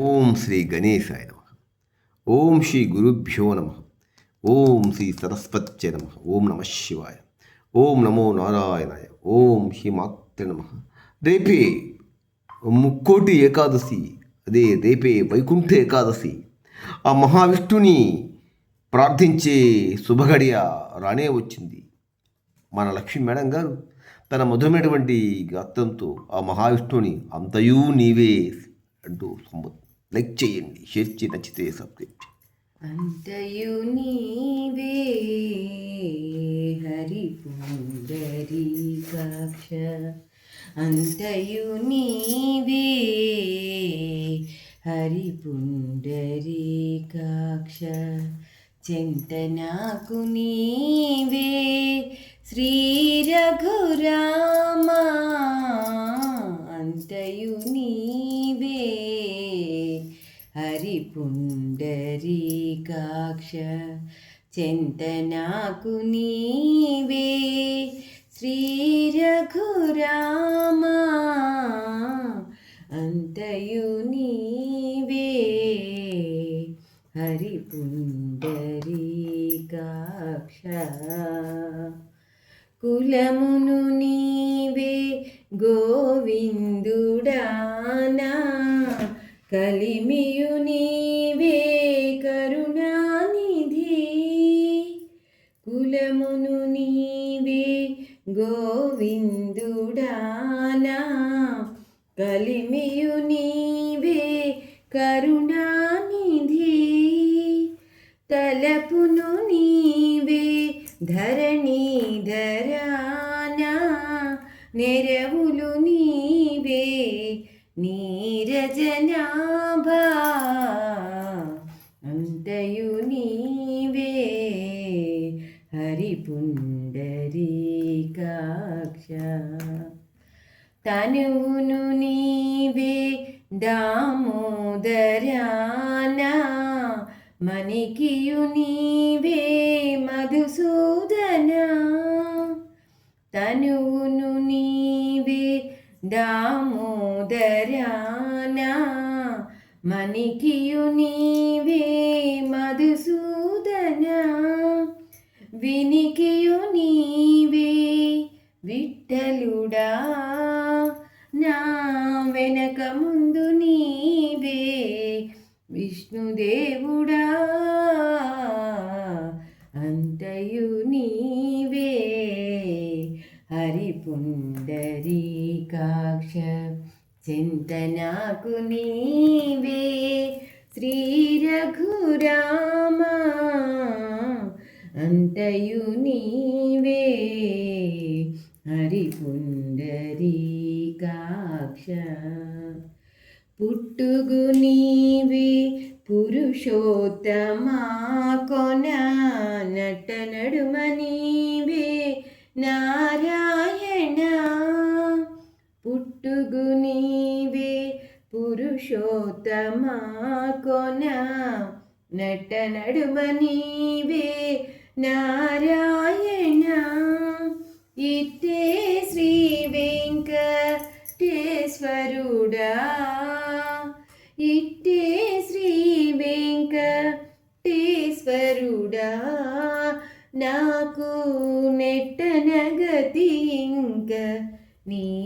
ఓం శ్రీ గణేశాయ నమ. ఓం శ్రీ గురుభ్యో నమ. ఓం శ్రీ సరస్వత్య నమ. ఓం నమ శివాయ. ఓం నమో నారాయణాయ. ఓం శ్రీ మాత్ర నమ. రేపే ముక్కోటి ఏకాదశి. అదే రేపే వైకుంఠ ఏకాదశి. ఆ మహావిష్ణుని ప్రార్థించే శుభగడియ రానే వచ్చింది. మన లక్ష్మీ మేడం గారు తన మధురమైనటువంటి గాత్రంతో ఆ మహావిష్ణువుని అంతయూ నీవే అంటూ సంబ లైక్ చేయండి షేర్ చేయండి నచ్చితే సబ్స్క్రైబ్ చేయండి. అంతయు నీవే హరి పుండరీకాక్ష అంతయు నీవే హరి పుండరీకాక్ష చింత నాకు నీవే శ్రీ రఘురామ. అంతయు పుండరీకాక్ష చింత నాకు నీవే శ్రీ రఘురామా అంతయు నీవే హరి పుండరీకాక్ష కులమును నీవే గోవిందుడానా కలిమియు నీవే కరుణానిధి. కులమును నీవే గోవిందుడానా. కలిమియు నీవే కరుణానిధి. తలపును నీవే ధరణీధరానా. నెరవులు నీరజనాభా అంతయు నీవే. హరిపుండరీకాక్ష తనువును నీవే దామోదరాన. మణికియు నీవే మధుసూదన. తనువును నీవే దామోదరా మణికియు నీవే మధుసూదన? వినికియు నీవే విట్టలుడా నా వెనక ముందు నీవే విష్ణుదేవుడా? అంతయు నీవే హరిపుండరీకాక్ష చింతనాకు నీవే శ్రీ రఘురామ అంతయు నీవే హరిపుండరీకాక్ష. పుట్టుగు నీవే పురుషోత్తమా కొన నట నడుమ నీవే నారా పురుషోత్తమా కొన నట నడుమ నీవే నారాయణ. ఇట్టే శ్రీ వెంకటేశ్వరుడా. ఇట్టే శ్రీ వెంకటేశ్వరుడా. నాకు నెట్టనగతి ఇంక నీ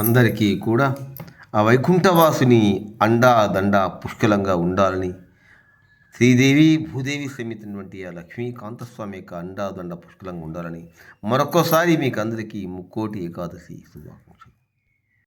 అందరికీ కూడా ఆ వైకుంఠవాసుని అండాదండ పుష్కలంగా ఉండాలని శ్రీదేవి భూదేవి సమితినటువంటి ఆ లక్ష్మీకాంతస్వామి యొక్క అండా దండ పుష్కలంగా ఉండాలని మరొకసారి మీకు అందరికీ ముక్కోటి ఏకాదశి శుభాకాంక్షలు.